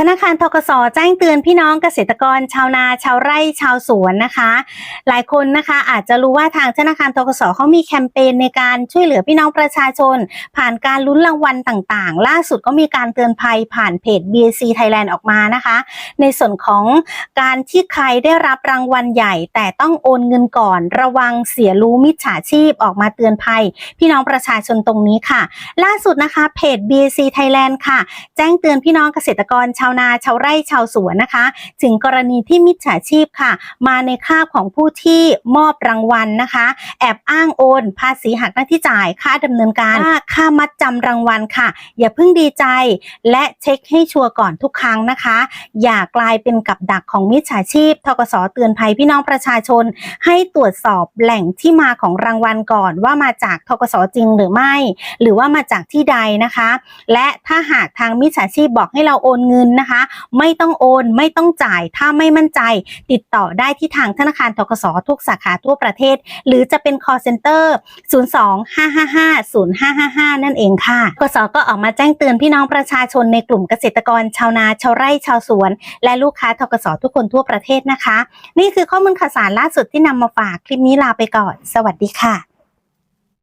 ธนาคารทกสแจ้งเตือนพี่น้องเกษตรกร ชาวนา ชาวไร่ชาวสวนนะคะ หลายคนนะคะอาจจะรู้ว่าทางธนาคารทกสเขามีแคมเปญในการช่วยเหลือพี่น้องประชาชน ผ่านการลุ้นรางวัลต่างๆ ล่าสุดก็มีการเตือนภัยผ่านเพจ BAC Thailand ออกมานะคะ ในส่วนของการที่ใครได้รับรางวัลใหญ่ แต่ต้องโอนเงินก่อน ระวังเสียรู้มิจฉาชีพออกมาเตือนภัย พี่น้องประชาชนตรงนี้ค่ะ ล่าสุดนะคะเพจ BAC Thailand ค่ะ แจ้งเตือนพี่น้องเกษตรกรชาวนาชาวไร่ชาวสวนนะคะ ถึงกรณีที่มิจฉาชีพค่ะ มาในค่าบของผู้ที่มอบรางวัลนะคะ แอบอ้างโอน ภาษีหักหน้าที่จ่ายค่าดำเนินการค่าค่ามัดจำรางวัลค่ะ อย่าเพิ่งดีใจ และเช็คให้ชัวร์ก่อนทุกครั้งนะคะ อย่ากลายเป็นกับดักของมิจฉาชีพทกสเตือนภัยพี่น้องประชาชน ให้ตรวจสอบแหล่งที่มาของรางวัลก่อนว่ามาจากทกสจริงหรือไม่ หรือว่ามาจากที่ใดนะคะ และถ้าหากทางมิจฉาชีพบอกให้เราโอนเงินนะคะ ไม่ต้องโอน ไม่ต้องจ่าย ถ้าไม่มั่นใจ ติดต่อได้ที่ทางธนาคารทกสทุกสาขาทั่วประเทศ หรือจะเป็น call center 02-555-0555 นั่นเองค่ะทกสก็ออกมาแจ้งเตือนพี่น้องประชาชนในกลุ่มเกษตรกรชาวนาชาวไร่ชาวสวน และลูกค้าทกสทุกคนทั่วประเทศนะคะ นี่คือข้อมูลข่าวสารล่าสุดที่นำมาฝากคลิปนี้ลาไปก่อน สวัสดีค่ะ